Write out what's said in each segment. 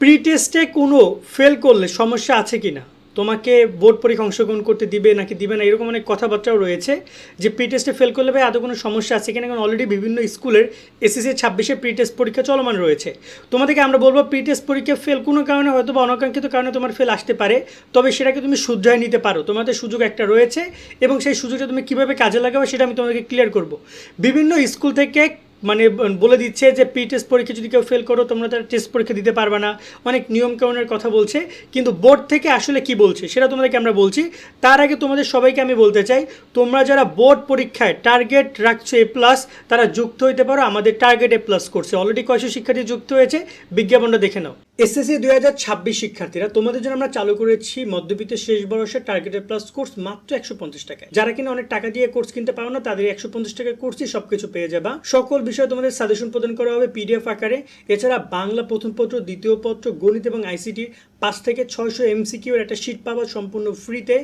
Pre টেস্টে কোনো fail করলে সমস্যা আছে কি না তোমাকে বোর্ড পরীক্ষা অংশগ্রহণ করতে দিবে নাকি দিবে না? এরকম অনেক কথাবার্তাও রয়েছে যে প্রি টেস্টে ফেল করলে ভাই আদৌ কোনো সমস্যা আছে কিনা? কারণ অলরেডি বিভিন্ন স্কুলের এসএসসি ছাব্বিশে প্রি টেস্ট পরীক্ষা চলমান রয়েছে। তোমাদেরকে আমরা বলব প্রি টেস্ট পরীক্ষা ফেল কোনো কারণে, হয়তো বা অনাকাঙ্ক্ষিত কারণে তোমার ফেল আসতে পারে। তবে সেটাকে তুমি শুধরায় নিতে পারো। তোমাদের সুযোগ একটা রয়েছে এবং সেই সুযোগটা তুমি কীভাবে কাজে লাগাবে সেটা আমি তোমাদেরকে ক্লিয়ার করব। বিভিন্ন স্কুল থেকে মানে বলে দিচ্ছে যে পি টেস্ট পরীক্ষা যদি কেউ ফেল করো, তোমরা তার টেস্ট পরীক্ষা দিতে পারবে না। অনেক নিয়মকানুনের কথা বলছে, কিন্তু বোর্ড থেকে আসলে কি বলছে সেটা তোমাদেরকে আমরা বলছি। তার আগে তোমাদের সবাইকে আমি বলতে চাই, তোমরা যারা বোর্ড পরীক্ষায় টার্গেট রাখছো এ প্লাস তারা যুক্ত হইতে পারো। আমাদের টার্গেট এ প্লাস করছে অলরেডি কয়শো শিক্ষার্থী যুক্ত হয়েছে? বিজ্ঞাপনটা দেখে নাও। এসএসসি দুই হাজার ছাব্বিশ শিক্ষার্থীরা, তোমাদের জন্য আমরা চালু করেছি মধ্যবিত্তের শেষ বয়সের টার্গেটেড প্লাস কোর্স মাত্র একশো পঞ্চাশ টাকায়। যারা কিনা অনেক টাকা দিয়ে কোর্স কিনতে পারো না, তাদের একশো পঞ্চাশ টাকার কোর্সই সবকিছু পেয়ে যাবা। সকল বিষয়ে তোমাদের সাজেশন প্রদান করা হবে পিডিএফ আকারে। এছাড়া বাংলা প্রথম পত্র দ্বিতীয় পত্র গণিত এবং আইসিটি পাঁচ থেকে ছয়শো এমসিকিউ এর একটা শিট পাবা সম্পূর্ণ ফ্রিতে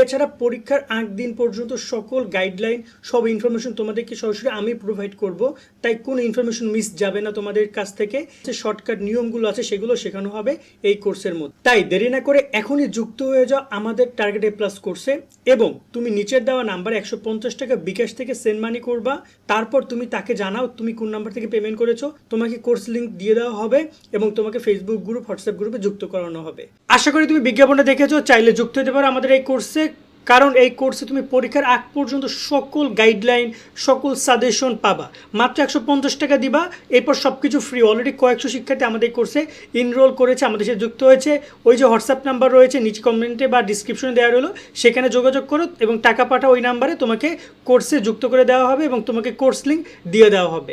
এছাড়া পরীক্ষার আগ দিন পর্যন্ত সকল গাইডলাইন সব ইনফরমেশন তোমাদেরকে সরাসরি আমি প্রোভাইড করব। তাই কোনো ইনফরমেশন মিস যাবে না তোমাদের কাছ থেকে। যে শর্টকাট নিয়মগুলো আছে সেগুলো শেখানো হবে এই কোর্সের মধ্যে। তাই দেরি না করে এখনই যুক্ত হয়ে যাও আমাদের টার্গেট এ প্লাস কোর্সে এবং তুমি নিচের দেওয়া নাম্বার একশো পঞ্চাশ টাকা বিকাশ থেকে সেন্ড মানি করবা। তারপর তুমি তাকে জানাও তুমি কোন নাম্বার থেকে পেমেন্ট করেছ। তোমাকে কোর্স লিঙ্ক দিয়ে দেওয়া হবে এবং তোমাকে ফেসবুক গ্রুপ হোয়াটসঅ্যাপ গ্রুপে যুক্ত করানো হবে। আশা করি তুমি বিজ্ঞাপনটা দেখেছ। চাইলে যুক্ত হতে পারো আমাদের এই কোর্সে। কারণ এই কোর্সে তুমি পরীক্ষার আগ পর্যন্ত সকল গাইডলাইন সকল সাজেশন পাবা। মাত্র একশো পঞ্চাশ টাকা দিবা, এরপর সব কিছু ফ্রি অলরেডি কয়েকশো শিক্ষার্থী আমাদের কোর্সে ইনরোল করেছে, আমাদের সাথে যুক্ত হয়েছে। ওই যে হোয়াটসঅ্যাপ নাম্বার রয়েছে, নিচে কমেন্টে বা ডিসক্রিপশনে দেওয়া রইল, সেখানে যোগাযোগ করো এবং টাকা পাঠাও ওই নাম্বারে তোমাকে কোর্সে যুক্ত করে দেওয়া হবে এবং তোমাকে কোর্স লিঙ্ক দিয়ে দেওয়া হবে।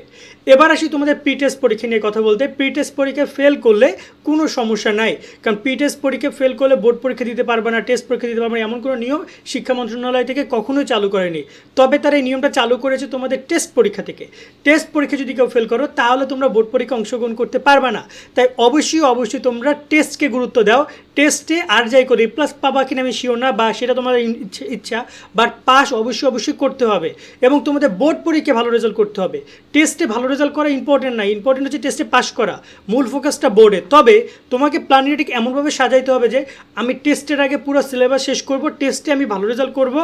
এবার আসি তোমাদের প্রি টেস্ট পরীক্ষা নিয়ে কথা বলতে। প্রি টেস্ট পরীক্ষা ফেল করলে কোনো সমস্যা নাই, কারণ প্রি টেস্ট পরীক্ষা ফেল করলে বোর্ড পরীক্ষা দিতে পারবে না টেস্ট পরীক্ষা দিতে পারবে না, এমন কোনো নিয়ম শিক্ষা মন্ত্রণালয় থেকে কখনোই চালু করেনি। তবে তারা এই নিয়মটা চালু করেছে তোমাদের টেস্ট পরীক্ষা থেকে। টেস্ট পরীক্ষা যদি কেউ ফেল করো, তাহলে তোমরা বোর্ড পরীক্ষা অংশগ্রহণ করতে পারবে না। তাই অবশ্যই অবশ্যই তোমরা টেস্টকে গুরুত্ব দাও। টেস্টে আর যাই করি প্লাস পাবা কিনা আমি শিওর না, বা সেটা তোমাদের ইচ্ছা বাট পাস অবশ্যই অবশ্যই করতে হবে। এবং তোমাদের বোর্ড পরীক্ষায় ভালো রেজাল্ট করতে হবে। টেস্টে ভালো রেজাল্ট করা ইম্পর্টেন্ট না ইম্পর্টেন্ট হচ্ছে টেস্টে পাস করা, মূল ফোকাসটা বোর্ডে তবে তোমাকে প্ল্যানিংটা ঠিক এমনভাবে সাজাইতে হবে যে, আমি টেস্টের আগে পুরো সিলেবাস শেষ করব, টেস্টে আমি ভালো রেজাল্ট করব,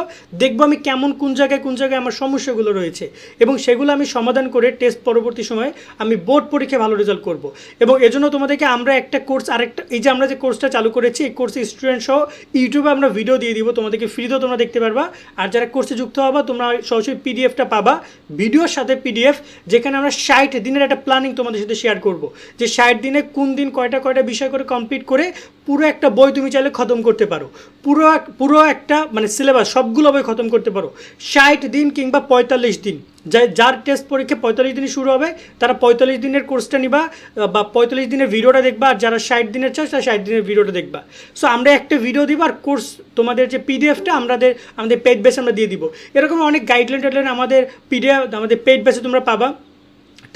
দেখব আমি কেমন কোন জায়গায় কোন জায়গায় আমার সমস্যাগুলো রয়েছে। এবং সেগুলো আমি সমাধান করে টেস্ট পরবর্তী সময়ে আমি বোর্ড পরীক্ষায় ভালো রেজাল্ট করব। এবং এজন্য তোমাদেরকে আমরা একটা কোর্স আরেকটা, এই যে আমরা যে কোর্সটা চালু করেছি, এই কোর্সে স্টুডেন্ট সহ ইউটিউবে আমরা ভিডিও দিয়ে দিব, তোমাদেরকে ফ্রিতেও তোমরা দেখতে পারবা। আর যারা কোর্সে যুক্ত হবা, তোমরা সরাসরি পিডিএফটা পাবা। ভিডিওর সাথে পিডিএফ যেখানে আমরা ষাট দিনের একটা প্ল্যানিং তোমাদের সাথে শেয়ার করব। যে ষাট দিনে কোন দিন কয়টা কয়টা বিষয় করে কমপ্লিট করে পুরো একটা বই তুমি চাইলে খতম করতে পারো। পুরো পুরো একটা মানে সিলেবাস সবগুলো বই খতম করতে পারো। ষাট দিন কিংবা পঁয়তাল্লিশ দিন। যার টেস্ট পরীক্ষা পঁয়তাল্লিশ দিনে শুরু হবে, তারা পঁয়তাল্লিশ দিনের কোর্সটা নিবা বা পঁয়তাল্লিশ দিনের ভিডিওটা দেখবা, আর যারা ষাট দিনের চায় তারা ষাট দিনের ভিডিওটা দেখবা। সো আমরা একটা ভিডিও দিব, আর কোর্স তোমাদের যে পিডিএফটা আমাদের আমাদের পেড বেস আমরা দিয়ে দিব। এরকম অনেক গাইডলাইন টাইডলাইন আমাদের পিডিএফ আমাদের পেড বেসে তোমরা পাবা।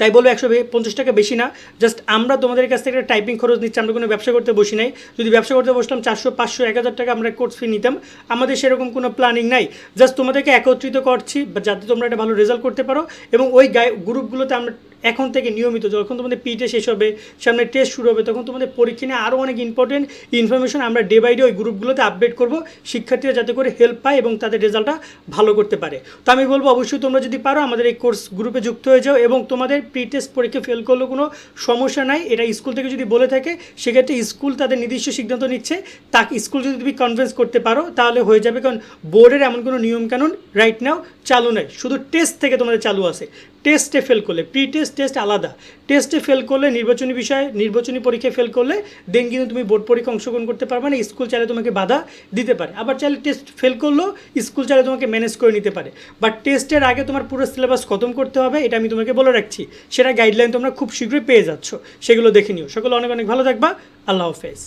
তাই বলব একশো পঞ্চাশ টাকা বেশি না। জাস্ট আমরা তোমাদের কাছ থেকে টাইপিং খরচ নিচ্ছি, আমরা কোনো ব্যবসা করতে বসি নাই। যদি ব্যবসা করতে বসলাম চারশো, পাঁচশো, এক হাজার টাকা আমরা কোর্স ফি নিতাম। আমাদের সেরকম কোনো প্ল্যানিং নাই। জাস্ট তোমাদেরকে একত্রিত করছি যাতে তোমরা একটা ভালো রেজাল্ট করতে পারো। এবং ওই গ্রুপগুলোতে আমরা এখন থেকে নিয়মিত, যখন তোমাদের পিটে শেষ হবে, সামনে টেস্ট শুরু হবে, তখন তোমাদের পরীক্ষা নিয়ে আরও অনেক ইম্পর্টেন্ট ইনফরমেশন আমরা ডে বাই ডে ওই গ্রুপগুলোতে আপডেট করব। শিক্ষার্থীরা যাতে করে হেল্প পায় এবং তাদের রেজাল্টটা ভালো করতে পারে। তো আমি বলব, অবশ্যই তোমরা যদি পারো আমাদের এই কোর্স গ্রুপে যুক্ত হয়ে যাও এবং তোমাদের প্রি টেস্ট পরীক্ষা ফেল করলেও কোনো সমস্যা নাই। এটা স্কুল থেকে যদি বলে থাকে, সেক্ষেত্রে স্কুল তাদের নির্দিষ্ট সিদ্ধান্ত নিচ্ছে। তাকে স্কুল যদি তুমি কনভিন্স করতে পারো, তাহলে হয়ে যাবে। কারণ বোর্ডের এমন কোনো নিয়মকানুন রাইট নাও চালু নেই, শুধু টেস্ট থেকে তোমাদের চালু আছে। টেস্টে ফেল করলে প্রি টেস্ট টেস্ট আলাদা টেস্টে ফেল করলে, নির্বাচনী বিষয়ে, নির্বাচনী পরীক্ষায় ফেল করলে দেন কিন্তু তুমি বোর্ড পরীক্ষা অংশগ্রহণ করতে পারবে না স্কুল চাইলে তোমাকে বাধা দিতে পারে। আবার চাইলে টেস্ট ফেল করলেও স্কুল চাইলে তোমাকে ম্যানেজ করে নিতে পারে। বাট টেস্টের আগে তোমার পুরো সিলেবাস খতম করতে হবে, এটা আমি তোমাকে বলে রাখছি। সেটা গাইডলাইন তোমরা খুব শীঘ্রই পেয়ে যাচ্ছ। সেগুলো দেখে নিও। সকলে অনেক অনেক ভালো থাকবা। আল্লাহ হাফেজ।